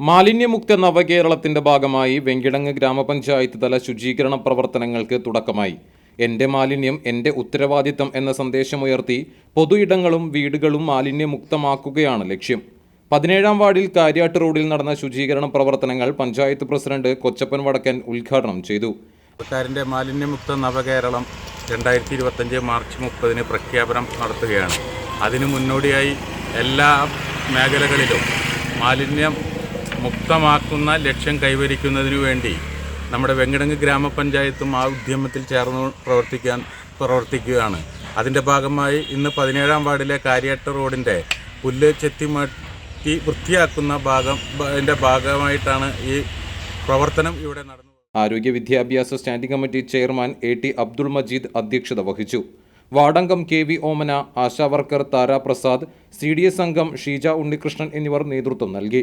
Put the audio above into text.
മാലിന്യമുക്ത നവകേരളത്തിന്റെ ഭാഗമായി വെങ്കിടങ്ങ് ഗ്രാമപഞ്ചായത്ത് തല ശുചീകരണ പ്രവർത്തനങ്ങൾക്ക് തുടക്കമായി. എന്റെ മാലിന്യം എന്റെ ഉത്തരവാദിത്തം എന്ന സന്ദേശമുയർത്തി പൊതു ഇടങ്ങളും വീടുകളും മാലിന്യമുക്തമാക്കുകയാണ് ലക്ഷ്യം. പതിനേഴാം വാർഡിൽ കാര്യാട്ട് റോഡിൽ നടന്ന ശുചീകരണ പ്രവർത്തനങ്ങൾ പഞ്ചായത്ത് പ്രസിഡന്റ് കൊച്ചപ്പൻ വടക്കൻ ഉദ്ഘാടനം ചെയ്തു. സർക്കാരിന്റെ മാലിന്യമുക്ത നവകേരളം രണ്ടായിരത്തി ഇരുപത്തഞ്ച് മാർച്ച് മുപ്പതിന് പ്രഖ്യാപനം നടത്തുകയാണ്. അതിനു മുന്നോടിയായി എല്ലാ മേഖലകളിലും മാലിന്യം മുക്തമാക്കുന്ന ലക്ഷ്യം കൈവരിക്കുന്നതിനു വേണ്ടി നമ്മുടെ വെങ്കിടങ്ങ് ഗ്രാമപഞ്ചായത്തും ആ ഉദ്യമത്തിൽ ചേർന്ന് പ്രവർത്തിക്കാൻ പ്രവർത്തിക്കുകയാണ്. അതിന്റെ ഭാഗമായി ഇന്ന് പതിനേഴാം വാർഡിലെ കാര്യാട്ട റോഡിന്റെ പുല്ല് ചെത്തിമാറ്റി വൃത്തിയാക്കുന്ന ഭാഗം അതിന്റെ ഭാഗമായിട്ടാണ് ഈ പ്രവർത്തനം ഇവിടെ നടന്നു ആരോഗ്യ വിദ്യാഭ്യാസ standing committee chairman A T Abdul Majeed അധ്യക്ഷത വഹിച്ചു. വാർഡംഗം K V Omana ASHA worker Taraprasad Tara Prasad C D S അംഗം ഷീജ ഉണ്ണികൃഷ്ണൻ എന്നിവർ നേതൃത്വം നൽകി.